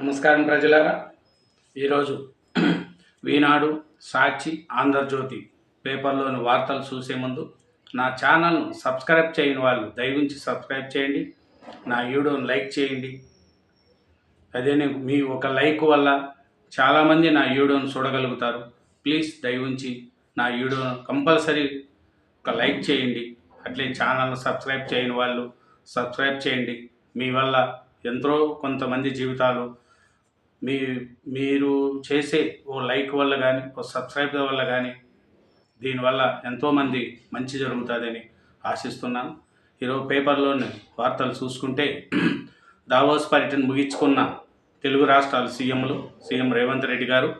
నమస్కారం ప్రజలారా. ఈరోజు ఈనాడు సాక్షి ఆంధ్రజ్యోతి పేపర్లోని వార్తలు చూసే ముందు నా ఛానల్ను సబ్స్క్రైబ్ చేయని వాళ్ళు దయవుంచి సబ్స్క్రైబ్ చేయండి. నా వీడియోను లైక్ చేయండి. అదే మీ ఒక లైక్ వల్ల చాలామంది నా వీడియోను చూడగలుగుతారు. ప్లీజ్ దయవుంచి నా వీడియోను కంపల్సరీ ఒక లైక్ చేయండి. అట్లే ఛానల్ను సబ్స్క్రైబ్ చేయని వాళ్ళు సబ్స్క్రైబ్ చేయండి. మీ వల్ల ఎంతో కొంతమంది జీవితాలు మీ మీరు చేసే ఓ లైక్ వల్ల కానీ ఓ సబ్స్క్రైబ్ వల్ల కానీ దీనివల్ల ఎంతోమంది మంచి జరుగుతుందని ఆశిస్తున్నాను. ఈరోజు పేపర్లోని వార్తలు చూసుకుంటే దావోస్ పర్యటన ముగించుకున్న తెలుగు రాష్ట్రాల సీఎంలు సీఎం రేవంత్ రెడ్డి గారు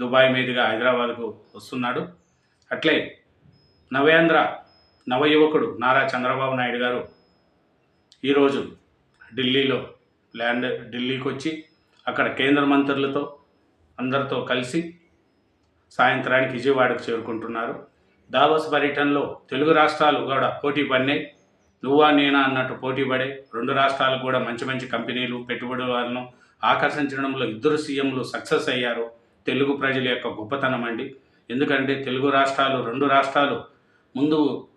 దుబాయ్ మీదుగా హైదరాబాద్కు వస్తున్నాడు. అట్లే నవేంద్ర నవయువకుడు నారా చంద్రబాబు నాయుడు గారు ఈరోజు ఢిల్లీలో ల్యాండ్ ఢిల్లీకి వచ్చి అక్కడ కేంద్ర మంత్రులతో అందరితో కలిసి సాయంత్రానికి విజయవాడకు చేరుకుంటున్నారు. దావోస్ పర్యటనలో తెలుగు రాష్ట్రాలు కూడా పోటీ పడినాయి. నువ్వా నేనా అన్నట్టు పోటీ పడే రెండు రాష్ట్రాలు కూడా మంచి మంచి కంపెనీలు పెట్టుబడులను ఆకర్షించడంలో ఇద్దరు సీఎంలు సక్సెస్ అయ్యారు. తెలుగు ప్రజల యొక్క గొప్పతనం అండి. ఎందుకంటే తెలుగు రాష్ట్రాలు రెండు రాష్ట్రాలు ముందు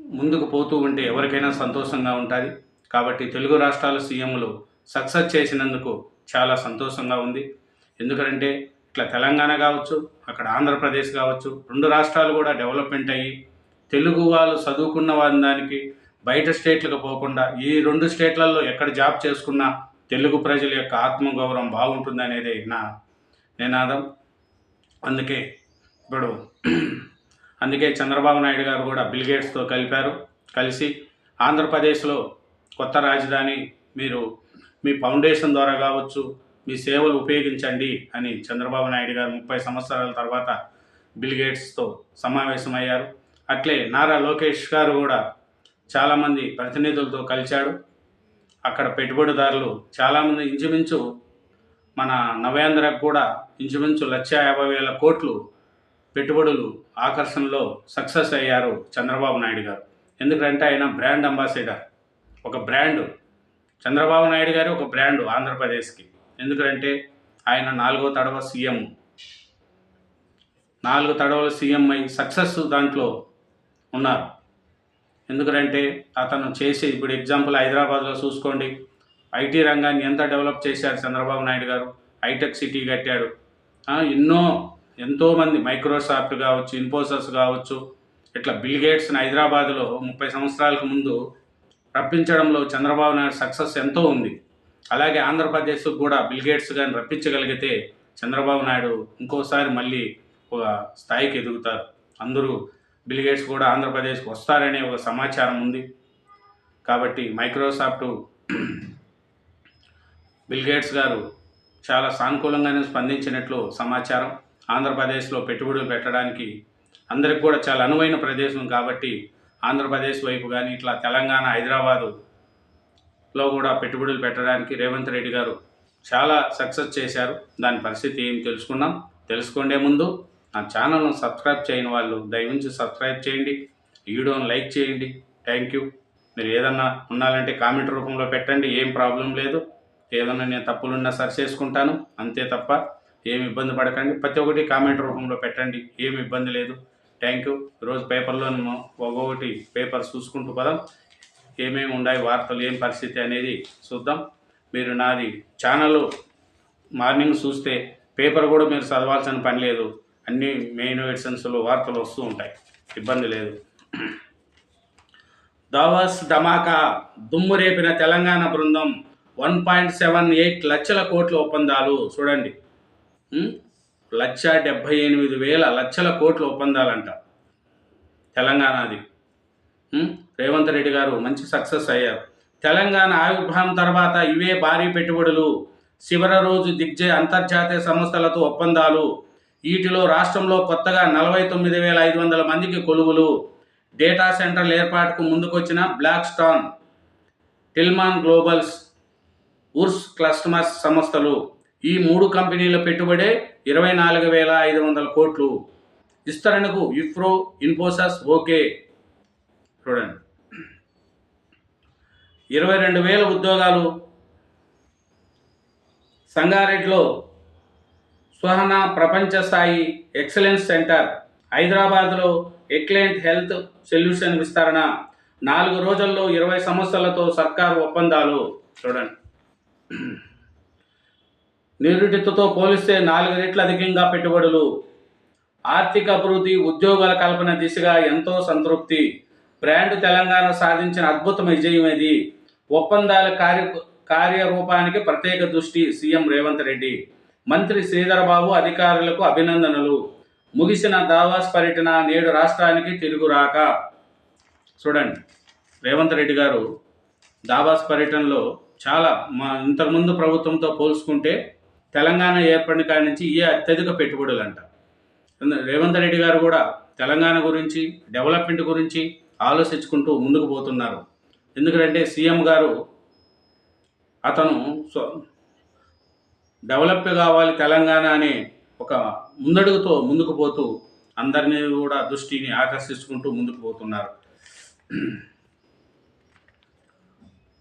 ముందుకు పోతూ ఉంటే ఎవరికైనా సంతోషంగా ఉంటుంది. కాబట్టి తెలుగు రాష్ట్రాల సీఎంలు సక్సెస్ చేసినందుకు చాలా సంతోషంగా ఉంది. ఎందుకంటే ఇట్లా తెలంగాణ కావచ్చు అక్కడ ఆంధ్రప్రదేశ్ కావచ్చు రెండు రాష్ట్రాలు కూడా డెవలప్మెంట్ అయ్యి తెలుగు వాళ్ళు చదువుకున్న వారి దానికి బయట స్టేట్లకు పోకుండా ఈ రెండు స్టేట్లలో ఎక్కడ జాబ్ చేసుకున్నా తెలుగు ప్రజల యొక్క ఆత్మగౌరవం బాగుంటుంది అనేది నా నినాదం. అందుకే ఇప్పుడు అందుకే చంద్రబాబు నాయుడు గారు కూడా బిల్గేట్స్తో కలిపారు. కలిసి ఆంధ్రప్రదేశ్లో కొత్త రాజధాని మీరు మీ ఫౌండేషన్ ద్వారా కావచ్చు మీ సేవలు ఉపయోగించండి అని చంద్రబాబు నాయుడు గారు ముప్పై సంవత్సరాల తర్వాత బిల్ గేట్స్తో సమావేశమయ్యారు. అట్లే నారా లోకేష్ గారు కూడా చాలామంది ప్రతినిధులతో కలిశాడు. అక్కడ పెట్టుబడిదారులు చాలామంది ఇంచుమించు మన నవేంద్రకు కూడా ఇంచుమించు లక్ష యాభై వేల కోట్లు పెట్టుబడులు ఆకర్షణలో సక్సెస్ అయ్యారు చంద్రబాబు నాయుడు గారు. ఎందుకంటే ఆయన బ్రాండ్ అంబాసిడర్. ఒక బ్రాండ్. చంద్రబాబు నాయుడు గారు ఒక బ్రాండ్ ఆంధ్రప్రదేశ్కి. ఎందుకంటే ఆయన నాలుగో తడవ సీఎం. నాలుగు తడవల సీఎం అయి సక్సెస్ దాంట్లో ఉన్నారు. ఎందుకంటే అతను చేసి ఇప్పుడు ఎగ్జాంపుల్ హైదరాబాద్లో చూసుకోండి. ఐటీ రంగాన్ని ఎంత డెవలప్ చేశారు చంద్రబాబు నాయుడు గారు? హైటెక్ సిటీ కట్టాడు. ఎన్నో ఎంతోమంది మైక్రోసాఫ్ట్ కావచ్చు ఇన్ఫోసిస్ కావచ్చు ఇట్లా బిల్ గేట్స్ని హైదరాబాద్లో ముప్పై సంవత్సరాలకు ముందు రప్పించడంలో చంద్రబాబు నాయుడు సక్సెస్ ఎంతో ఉంది. అలాగే ఆంధ్రప్రదేశ్ కూడా బిల్గేట్స్ కానీ రప్పించగలిగితే చంద్రబాబు నాయుడు ఇంకోసారి మళ్ళీ ఒక స్థాయికి ఎదుగుతారు. అందరూ బిల్గేట్స్ కూడా ఆంధ్రప్రదేశ్కి వస్తారనే ఒక సమాచారం ఉంది. కాబట్టి మైక్రోసాఫ్ట్ బిల్గేట్స్ గారు చాలా సానుకూలంగానే స్పందించినట్లు సమాచారం. ఆంధ్రప్రదేశ్లో పెట్టుబడులు పెట్టడానికి అందరికి కూడా చాలా అనువైన ప్రదేశం కాబట్టి ఆంధ్రప్రదేశ్ వైపు కానీ ఇట్లా తెలంగాణ హైదరాబాదు లో కూడా పెట్టుబడులు పెట్టడానికి రేవంత్ రెడ్డి గారు చాలా సక్సెస్ చేశారు. దాని పరిస్థితి ఏం తెలుసుకున్నాం తెలుసుకుండే ముందు నా ఛానల్ను సబ్స్క్రైబ్ చేయని వాళ్ళు దయవుంచి సబ్స్క్రైబ్ చేయండి. వీడియోను లైక్ చేయండి. Thank you. మీరు ఏదన్నా ఉండాలంటే కామెంట్ రూపంలో పెట్టండి. ఏం ప్రాబ్లం లేదు. ఏదన్నా నేను తప్పులున్నా సరి చేసుకుంటాను. అంతే తప్ప ఏమి ఇబ్బంది పడకండి. ప్రతి ఒక్కటి కామెంట్ రూపంలో పెట్టండి. ఏమి ఇబ్బంది లేదు. థ్యాంక్ యూ ఈరోజు పేపర్లో ఒక్కొక్కటి పేపర్ చూసుకుంటూ పదాం. ఏమేమి ఉన్నాయి వార్తలు ఏం పరిస్థితి అనేది చూద్దాం. మీరు నాది ఛానల్ మార్నింగ్ చూస్తే పేపర్ కూడా మీరు చదవాల్సిన పని లేదు. అన్ని మెయిన్ ఎడిషన్స్లో వార్తలు వస్తూ ఉంటాయి. ఇబ్బంది లేదు. దావాస్ ధమాకా దుమ్ము రేపిన తెలంగాణ బృందం వన్ పాయింట్ సెవెన్ ఎయిట్ లక్షల కోట్ల ఒప్పందాలు. చూడండి. లక్ష డెబ్భై ఎనిమిది వేల లక్షల కోట్ల ఒప్పందాలంట తెలంగాణది. రేవంత్ రెడ్డి గారు మంచి సక్సెస్ అయ్యారు. తెలంగాణ ఆవిర్భావం తర్వాత ఇవే భారీ పెట్టుబడులు. చివరి రోజు దిగ్జయ అంతర్జాతీయ సంస్థలతో ఒప్పందాలు. వీటిలో రాష్ట్రంలో కొత్తగా నలభై తొమ్మిది వేల ఐదు వందల మందికి కొలువులు. డేటా సెంటర్ల ఏర్పాటుకు ముందుకొచ్చిన Blackstone Tillman Globals Urs క్లస్టమర్స్ సంస్థలు. ఈ మూడు కంపెనీల పెట్టుబడే ఇరవై నాలుగు వేల ఐదు వందల కోట్లు. విస్తరణకు ఇఫ్రో ఇన్ఫోసస్ ఓకే చూడండి. ఇరవై రెండు వేల ఉద్యోగాలు. సంగారెడ్డిలో సుహన ప్రపంచ స్థాయి ఎక్సలెన్స్ సెంటర్. హైదరాబాద్లో ఎక్లెంట్ హెల్త్ సొల్యూషన్ విస్తరణ. నాలుగు రోజుల్లో ఇరవై సంస్థలతో సర్కారు ఒప్పందాలు. చూడండి. నిరుడితో పోలిస్తే నాలుగు రెట్లు అధికంగా పెట్టుబడులు. ఆర్థిక అభివృద్ధి ఉద్యోగాల కల్పన దిశగా ఎంతో సంతృప్తి. బ్రాండ్ తెలంగాణ సాధించిన అద్భుత విజయం ఇది ఒప్పందాల కార్య కార్యరూపానికి ప్రత్యేక దృష్టి సీఎం రేవంత్ రెడ్డి. మంత్రి శ్రీధరబాబు అధికారులకు అభినందనలు. ముగిసిన దావాస్ పర్యటన నేడు రాష్ట్రానికి తిరుగు రాక చూడండి రేవంత్ రెడ్డి గారు దావాస్ పర్యటనలో చాలా మా ఇంతకుముందు ప్రభుత్వంతో పోల్చుకుంటే తెలంగాణ ఏర్పడిన కాడి నుంచి ఇవే అత్యధిక పెట్టుబడులు అంట రేవంత్ రెడ్డి గారు కూడా తెలంగాణ గురించి డెవలప్మెంట్ గురించి ఆలోచించుకుంటూ ముందుకు పోతున్నారు. ఎందుకంటే సీఎం గారు అతను డెవలప్ కావాలి తెలంగాణ అనే ఒక ముందడుగుతో ముందుకు పోతూ అందరినీ కూడా దృష్టిని ఆకర్షించుకుంటూ ముందుకు పోతున్నారు.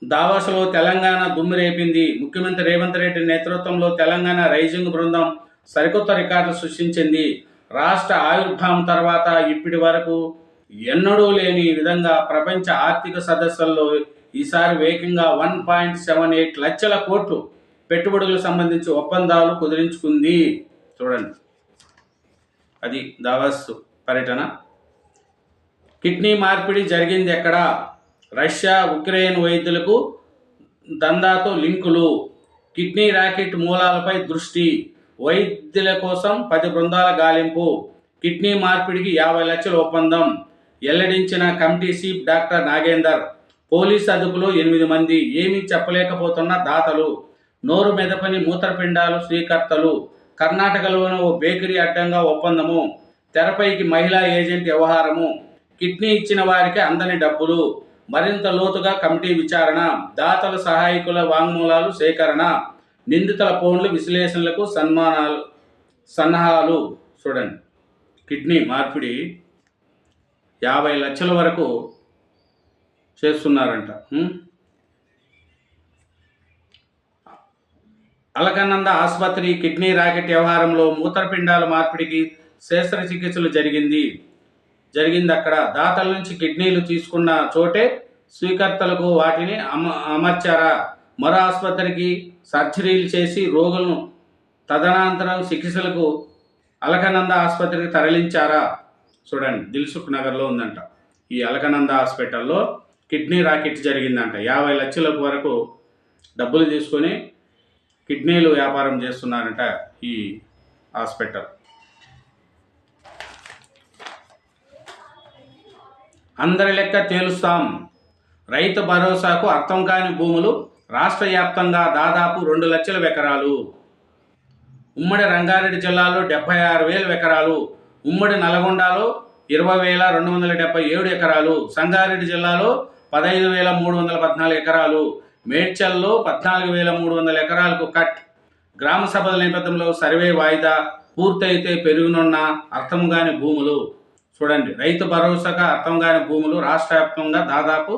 దావాసులో తెలంగాణ దుమ్ము రేపింది. ముఖ్యమంత్రి రేవంత్ రెడ్డి నేతృత్వంలో తెలంగాణ రైజింగ్ బృందం సరికొత్త రికార్డు సృష్టించింది. రాష్ట్ర ఆవిర్భావం తర్వాత ఇప్పటి వరకు ఎన్నడూ లేని విధంగా ప్రపంచ ఆర్థిక సదస్సుల్లో ఈసారి వేగంగా వన్ పాయింట్ సెవెన్ ఎయిట్ లక్షల కోట్లు పెట్టుబడులకు సంబంధించి ఒప్పందాలు కుదిరించుకుంది. చూడండి. అది దావాస్ పర్యటన. కిడ్నీ మార్పిడి జరిగింది ఎక్కడ? రష్యా ఉక్రెయిన్ వైద్యులకు దందాతో లింకులు. కిడ్నీ రాకెట్ మూలాలపై దృష్టి. వైద్యుల కోసం పది బృందాల గాలింపు. కిడ్నీ మార్పిడికి యాభై లక్షల ఒప్పందం. వెల్లడించిన committee chief doctor Nagender. Police అదుపులో ఎనిమిది మంది. ఏమీ చెప్పలేకపోతున్న దాతలు. నోరు మెదపని మూత్రపిండాలు స్వీకర్తలు కర్ణాటకలోని ఓ బేకరీ అడ్డంగా ఒప్పందము. తెరపైకి మహిళా ఏజెంట్ వ్యవహారము. కిడ్నీ ఇచ్చిన వారికి అందని డబ్బులు. మరింత లోతుగా కమిటీ విచారణ దాతల సహాయకుల వాంగ్మూలాలు సేకరణ నిందితుల ఫోన్లు విశ్లేషణలకు సన్మానాలు సన్నాహాలు. చూడండి. కిడ్నీ మార్పిడి యాభై లక్షల వరకు చేస్తున్నారంట. అలకనంద ఆసుపత్రి కిడ్నీ రాకెట్ వ్యవహారంలో మూత్రపిండాల మార్పిడికి శస్త్రచికిత్సలు జరిగింది. జరిగింది అక్కడ దాతల నుంచి కిడ్నీలు తీసుకున్న చోటే స్వీకర్తలకు వాటిని అమ అమర్చారా? మరో ఆసుపత్రికి సర్జరీలు చేసి రోగులను తదనంతరం చికిత్సలకు అలకనంద ఆసుపత్రికి తరలించారా? చూడండి దిల్సుఖ్ నగర్లో ఉందంట. ఈ అలకనంద హాస్పిటల్లో కిడ్నీ రాకెట్ జరిగిందంట. యాభై లక్షలకు వరకు డబ్బులు తీసుకొని కిడ్నీలు వ్యాపారం చేస్తున్నారంట ఈ హాస్పిటల్. అందరి లెక్క తేలుస్తాం. రైతు భరోసాకు అర్థం కాని భూములు రాష్ట్ర వ్యాప్తంగా దాదాపు రెండు లక్షల ఎకరాలు. ఉమ్మడి రంగారెడ్డి జిల్లాలో డెబ్బై ఆరు వేల ఎకరాలు. ఉమ్మడి నల్గొండలో ఇరవై వేల రెండు వందల డెబ్బై ఏడు ఎకరాలు. సంగారెడ్డి జిల్లాలో పదహైదు వేల మూడు వందల పద్నాలుగు ఎకరాలు. మేడ్చల్లో పద్నాలుగు వేల మూడు వందల ఎకరాలకు కట్. గ్రామ సభల నేపథ్యంలో సర్వే వాయిదా పూర్తయితే పెరుగునున్న అర్థం కాని భూములు. చూడండి రైతు భరోసాగా అర్థం కాని భూములు రాష్ట్ర వ్యాప్తంగా దాదాపు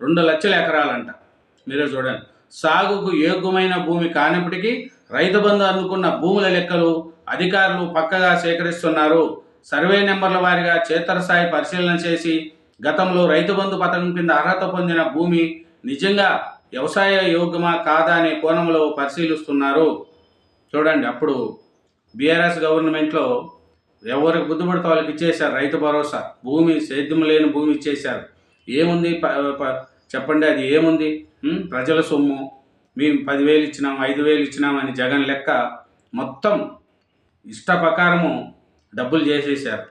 రెండు లక్షల ఎకరాలంట. మీరే చూడండి సాగుకు యోగ్యమైన భూమి కానప్పటికీ రైతు బంధు అందుకున్న భూముల లెక్కలు అధికారులు పక్కగా సేకరిస్తున్నారు. సర్వే నెంబర్ల వారిగా క్షేత్రస్థాయి పరిశీలన చేసి గతంలో రైతు బంధు పథకం కింద అర్హత పొందిన భూమి నిజంగా వ్యవసాయ యోగ్యమా కాదా అనే కోణంలో పరిశీలిస్తున్నారు. చూడండి అప్పుడు బీఆర్ఎస్ గవర్నమెంట్లో ఎవరికి బుద్ధి పడితే వాళ్ళకి ఇచ్చేశారు రైతు భరోసా. భూమి సేద్యం లేని భూమి ఇచ్చేశారు. ఏముంది ప- ప- చెప్పండి అది ఏముంది? ప్రజల సొమ్ము. మేము పదివేలు ఇచ్చినాం ఐదు వేలు ఇచ్చినామని జగన్ లెక్క మొత్తం ఇష్ట ప్రకారము డబ్బులు చేసేసారు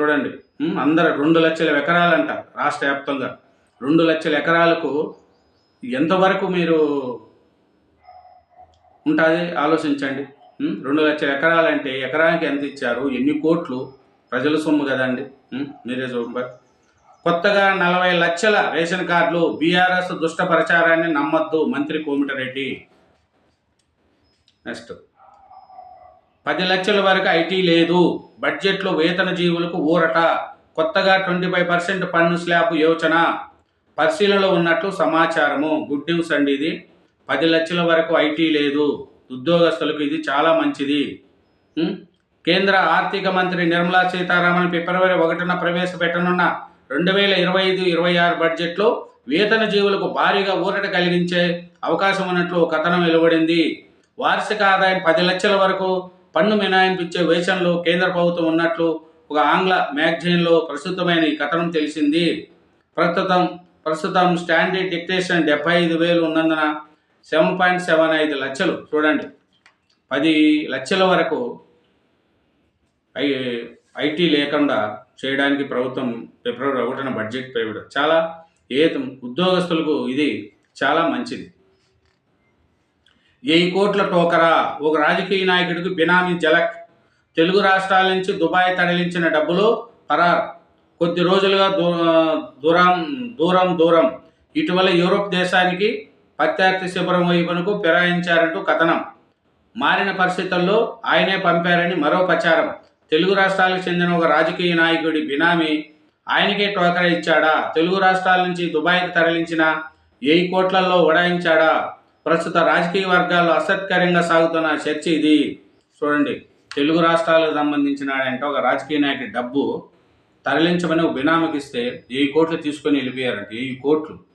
చూడండి. అందరు రెండు లక్షల ఎకరాలంట రాష్ట్ర వ్యాప్తంగా. రెండు లక్షల ఎకరాలకు ఎంతవరకు మీరు ఉంటుంది? ఆలోచించండి. రెండు లక్షల ఎకరాలంటే ఎకరానికి ఎంత ఇచ్చారు? ఎన్ని కోట్లు? ప్రజల సొమ్ము కదండి. మీరే చూడండి. కొత్తగా నలభై లక్షల రేషన్ కార్డులు బీఆర్ఎస్ దుష్ట ప్రచారాన్ని నమ్మద్దు మంత్రి కోమిటిరెడ్డి. నెక్స్ట్. పది లక్షల వరకు ఐటీ లేదు. బడ్జెట్లో వేతన జీవులకు ఊరట. కొత్తగా ట్వంటీ ఫైవ్ పర్సెంట్ పన్ను స్లాబ్ యోచన. పరిశీలనలో ఉన్నట్లు సమాచారము. గుడ్ న్యూస్ అండి ఇది. పది లక్షల వరకు ఐటీ లేదు. ఉద్యోగస్తులకు ఇది చాలా మంచిది. కేంద్ర ఆర్థిక మంత్రి నిర్మలా సీతారామన్ ఫిబ్రవరి ఒకటిన ప్రవేశపెట్టనున్న రెండు వేల ఇరవై ఐదు ఇరవై ఆరు బడ్జెట్లో వేతన జీవులకు భారీగా ఊరట కలిగించే అవకాశం ఉన్నట్లు కథనం వెలువడింది. వార్షిక ఆదాయం పది లక్షల వరకు పన్ను మినహాయింపు ఇచ్చే వేషంలో కేంద్ర ప్రభుత్వం ఉన్నట్లు ఒక ఆంగ్ల మ్యాగజైన్లో ప్రస్తుతమైన ఈ కథనం తెలిసింది. ప్రస్తుతం ప్రస్తుతం స్టాండర్డ్ డిక్టేషన్ డెబ్బై ఐదు వేలు ఉన్నందున సెవెన్ పాయింట్ సెవెన్ ఐదు లక్షలు. చూడండి. పది లక్షల వరకు ఐ ఐటీ లేకుండా చేయడానికి ప్రభుత్వం ఫిబ్రవరి ఒకటిన బడ్జెట్ పెరగడం. చాలా ఏ ఉద్యోగస్తులకు ఇది చాలా మంచిది. వెయ్యి కోట్ల టోకరా ఒక రాజకీయ నాయకుడికి బినామీ జలక్. తెలుగు రాష్ట్రాల నుంచి దుబాయ్ తరలించిన డబ్బులు పరార్. కొద్ది రోజులుగా దూ- దూరం దూరం దూరం. ఇటీవల యూరోప్ దేశానికి ప్రత్యర్థి శిబిరం వైపునకు ఫిరాయించారంటూ కథనం. మారిన పరిస్థితుల్లో ఆయనే పంపారని మరో ప్రచారం. తెలుగు రాష్ట్రాలకు చెందిన ఒక రాజకీయ నాయకుడి బినామీ ఆయనకే టోకరా ఇచ్చాడా? తెలుగు రాష్ట్రాల నుంచి దుబాయ్కి తరలించిన వెయ్యి కోట్లలో ఉడాయించాడా ప్రస్తుత రాజకీయ వర్గాల్లో అసత్కరంగా సాగుతున్న చర్చ ఇది. చూడండి తెలుగు రాష్ట్రాలకు సంబంధించిన అంటే ఒక రాజకీయ నాయకుడి డబ్బు తరలించమని ఒక బినామీకి ఇస్తే వెయ్యి కోట్లు తీసుకొని వెళ్ళిపోయారంట. వెయ్యి కోట్లు.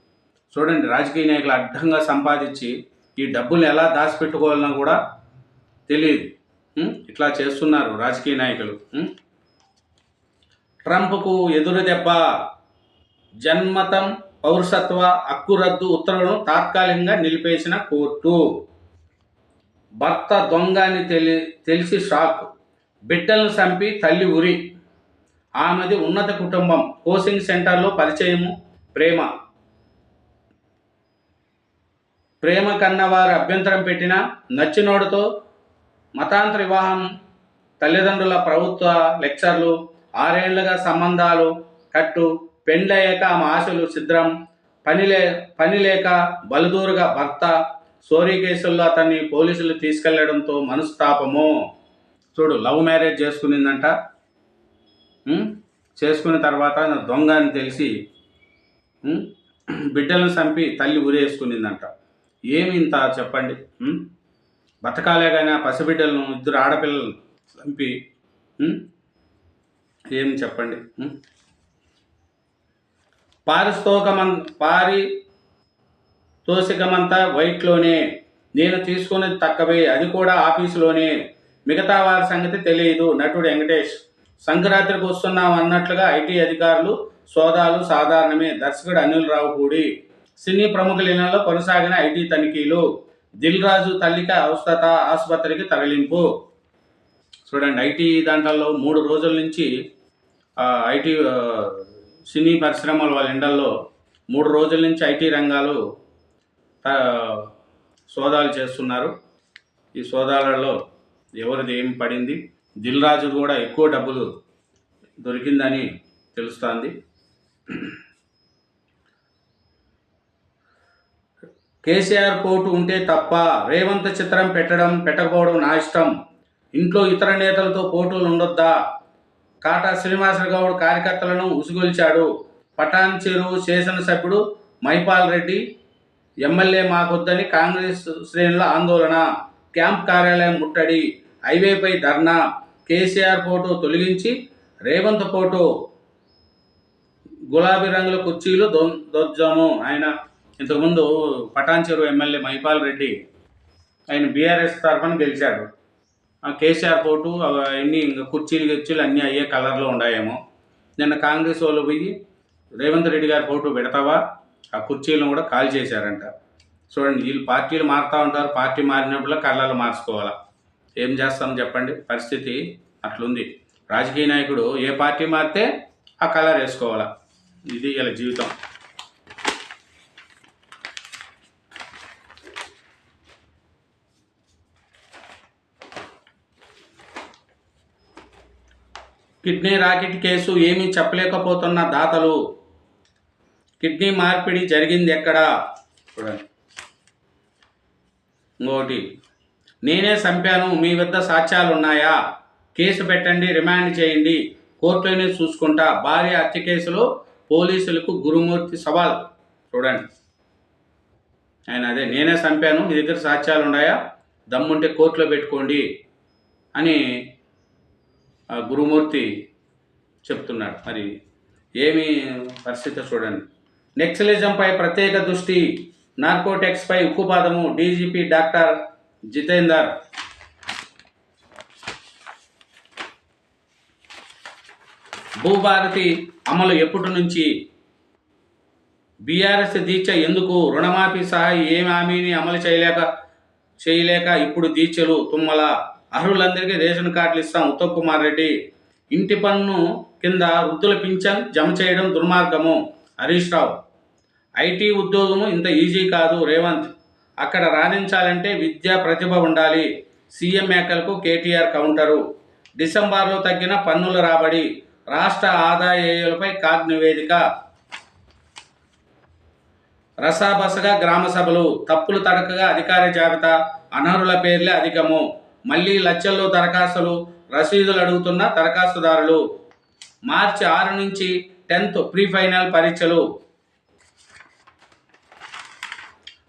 చూడండి రాజకీయ నాయకులు అడ్డంగా సంపాదించి ఈ డబ్బులు ఎలా దాచిపెట్టుకోవాలన్నా కూడా తెలియదు. ఇట్లా చేస్తున్నారు రాజకీయ నాయకులు. ట్రంప్కు ఎదురు దెబ్బ జన్మతం పౌరసత్వ హక్కు రద్దు ఉత్తర్వులను తాత్కాలికంగా నిలిపేసిన కోర్టు. భర్త దొంగ అని తెలి తెలిసి షాక్ బిడ్డలను చంపి తల్లి ఉరి. ఆమెది ఉన్నత కుటుంబం కోచింగ్ సెంటర్లో పరిచయము ప్రేమ. ప్రేమ కన్న వారు అభ్యంతరం పెట్టిన నచ్చినోడుతో మతాంతర వివాహం తల్లిదండ్రుల ప్రభుత్వ లెక్చర్లు ఆరేళ్ళుగా సంబంధాలు కట్టు పెండ్లయ్యాక ఆమె ఆశలు సిద్ధం పనిలే పని లేక బలదూరుగా భర్త సోరీ కేసుల్లో అతన్ని పోలీసులు తీసుకెళ్ళడంతో మనస్తాపము. చూడు లవ్ మ్యారేజ్ చేసుకునిందంట. చేసుకున్న తర్వాత దొంగ అని తెలిసి బిడ్డలను చంపి తల్లి ఉరేసుకునిందంట ఏమి ఇంత చెప్పండి? బతకాలే కానీ ఆ పసిబిడ్డలను ఇద్దరు ఆడపిల్లలను చంపి ఏం చెప్పండి? పారిస్తోకమం పారి తోసికమంతా వైట్లోనే. నేను తీసుకునేది తక్కవే అది కూడా ఆఫీసులోనే. మిగతా వారి సంగతి తెలియదు నటుడు వెంకటేష్. సంక్రాంతికి వస్తున్నాం అన్నట్లుగా ఐటీ అధికారులు సోదాలు సాధారణమే. దర్శకుడు అనిల్ రావు కూడి సినీ ప్రముఖుల ఇళ్ళలో కొనసాగిన ఐటీ తనిఖీలు. దిల్ రాజు తల్లిక అవస్థత ఆసుపత్రికి తరలింపు. చూడండి ఐటీ దాంట్లో మూడు రోజుల నుంచి ఐటీ సినీ పరిశ్రమల వాళ్ళ ఇండల్లో మూడు రోజుల నుంచి ఐటీ రంగాలు సోదాలు చేస్తున్నారు. ఈ సోదాలలో ఎవరిది ఏం పడింది? దిల్ రాజు కూడా ఎక్కువ డబ్బులు దొరికిందని తెలుస్తోంది. కేసీఆర్ కోటు ఉంటే తప్ప రేవంత్ చిత్రం పెట్టడం పెట్టకపోవడం నా ఇష్టం. ఇంట్లో ఇతర నేతలతో పోటీలు ఉండొద్దా? కాటా శ్రీనివాస గౌడ్ కార్యకర్తలను ఉసుగొల్చాడు. పటాన్ చెరువు శాసనసభ్యుడు మైపాల్ రెడ్డి ఎమ్మెల్యే మాకొద్దని కాంగ్రెస్ శ్రేణుల ఆందోళన. క్యాంప్ కార్యాలయం ముట్టడి హైవేపై ధర్నా. కేసీఆర్ ఫోటో తొలగించి రేవంత్ ఫోటో గులాబీ రంగుల కుర్చీలు దొ దొజ్జాము ఆయన ఇంతకుముందు పటాన్ చెరువు ఎమ్మెల్యే మైపాల్ రెడ్డి ఆయన బీఆర్ఎస్ తరఫున గెలిచాడు. ఆ కేసీఆర్ ఫోటో అవన్నీ ఇంకా కుర్చీలు గిర్చీలు అన్నీ అయ్యే కలర్లో ఉన్నాయేమో నిన్న కాంగ్రెస్ వాళ్ళు పోయి రేవంత్ రెడ్డి గారి ఫోటో పెడతావా? ఆ కుర్చీలను కూడా కాల్ చేశారంట. చూడండి వీళ్ళు పార్టీలు మారుతూ ఉంటారు. పార్టీ మారినప్పుడు కళ్ళలు మార్చుకోవాలా. ఏం చేస్తాం చెప్పండి? పరిస్థితి అట్లుంది. రాజకీయ నాయకుడు ఏ పార్టీ మారితే ఆ కలర్ వేసుకోవాలా. ఇది ఇలా జీవితం. కిడ్నీ రాకెట్ కేసు ఏమీ చెప్పలేకపోతున్న దాతలు. కిడ్నీ మార్పిడి జరిగింది ఎక్కడ? చూడండి. ఇంకోటి నేనే చంపాను మీ వద్ద సాక్ష్యాలు ఉన్నాయా కేసు పెట్టండి రిమాండ్ చేయండి. కోర్టులోనే చూసుకుంటా. భార్య హత్య కేసులో పోలీసులకు గురుమూర్తి సవాల్. చూడండి. ఆయన అదే నేనే చంపాను మీ దగ్గర సాక్ష్యాలు ఉన్నాయా దమ్ముంటే కోర్టులో పెట్టుకోండి అని గురుమూర్తి చెప్తున్నాడు. మరి ఏమి పరిస్థితి చూడండి. నెక్సలిజంపై ప్రత్యేక దృష్టి నార్కోటెక్స్పై ఉక్కుపాదము డీజీపీ డాక్టర్ జితేందర్. భూభారతి అమలు ఎప్పటి నుంచి? బీఆర్ఎస్ దీక్ష ఎందుకు? రుణమాఫీ సహా ఏమి హామీని అమలు చేయలేక చేయలేక ఇప్పుడు దీక్షలు తుమ్మల? అర్హులందరికీ రేషన్ కార్డులు ఇస్తాం. ఉత్తమ్ కుమార్ రెడ్డి ఇంటి పన్ను కింద వృద్ధుల పింఛన్ జమ చేయడం దుర్మార్గము. హరీష్ రావు ఐటీ ఉద్యోగము ఇంత ఈజీ కాదు. రేవంత్ అక్కడ రాణించాలంటే విద్యా ప్రతిభ ఉండాలి. సీఎం మేకలకు కేటీఆర్ కౌంటరు. డిసెంబర్లో తగ్గిన పన్నుల రాబడి రాష్ట్ర ఆదాయాలపై కాగ్ నివేదిక. రసాబసగా గ్రామ సభలు తప్పులు తడకగా అధికార జాబితా అనర్హుల పేర్లే అధికము. మళ్ళీ లక్షల్లో దరఖాస్తులు రసీదులు అడుగుతున్న దరఖాస్తుదారులు మార్చి ఆరు నుంచి టెన్త్ ప్రీ ఫైనల్ పరీక్షలు.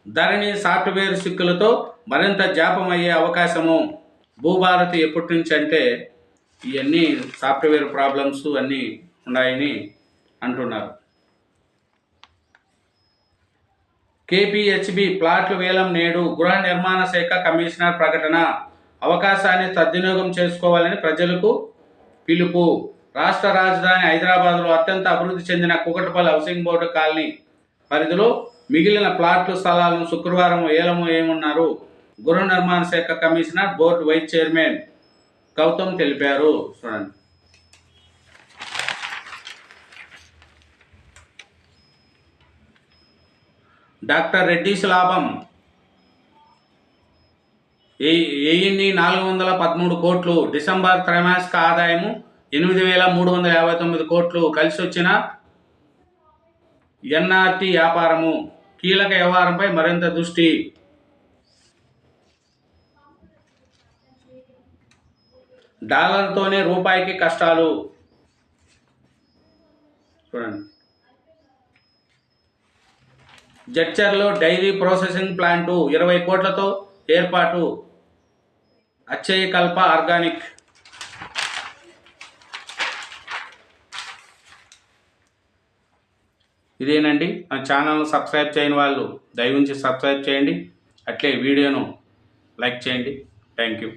ధరణి సాఫ్ట్వేర్ సిక్కులతో మరింత జాపం అయ్యే అవకాశము. భూభారతి ఎప్పటి నుంచి అంటే ఇవన్నీ సాఫ్ట్వేర్ ప్రాబ్లమ్స్ అన్నీ ఉన్నాయని అంటున్నారు. కేపీహెచ్బి ప్లాట్లు వేలం నేడు గృహ నిర్మాణ శాఖ కమిషనర్ ప్రకటన. అవకాశాన్ని సద్వినియోగం చేసుకోవాలని ప్రజలకు పిలుపు. రాష్ట్ర రాజధాని హైదరాబాద్లో అత్యంత అభివృద్ధి చెందిన కుకటపల్లి హౌసింగ్ బోర్డు కాలనీ పరిధిలో మిగిలిన ప్లాట్లు స్థలాలను శుక్రవారం ఏలము ఏమన్నారు? గృహ నిర్మాణ శాఖ commissioner board vice chairman Gautam తెలిపారు. చూడండి. డాక్టర్ రెడ్డి శ్లాభం వెయ్యిన్ని నాలుగు వందల పదమూడు కోట్లు డిసెంబర్ త్రైమాసిక ఆదాయము ఎనిమిది వేల మూడు వందల యాభై తొమ్మిది కోట్లు కలిసి వచ్చిన ఎన్ఆర్టీ వ్యాపారము. కీలక వ్యవహారంపై మరింత దృష్టి. డాలర్తోనే రూపాయికి కష్టాలు. చూడండి. జడ్చర్లో డైరీ ప్రాసెసింగ్ ప్లాంటు ఇరవై కోట్లతో ఏర్పాటు. అచ్చయ కల్ప ఆర్గానిక్. ఇదేనండి. నా ఛానల్ను సబ్స్క్రైబ్ చేయని వాళ్ళు దయవుంచి సబ్స్క్రైబ్ చేయండి. అట్లే వీడియోను లైక్ చేయండి. Thank you.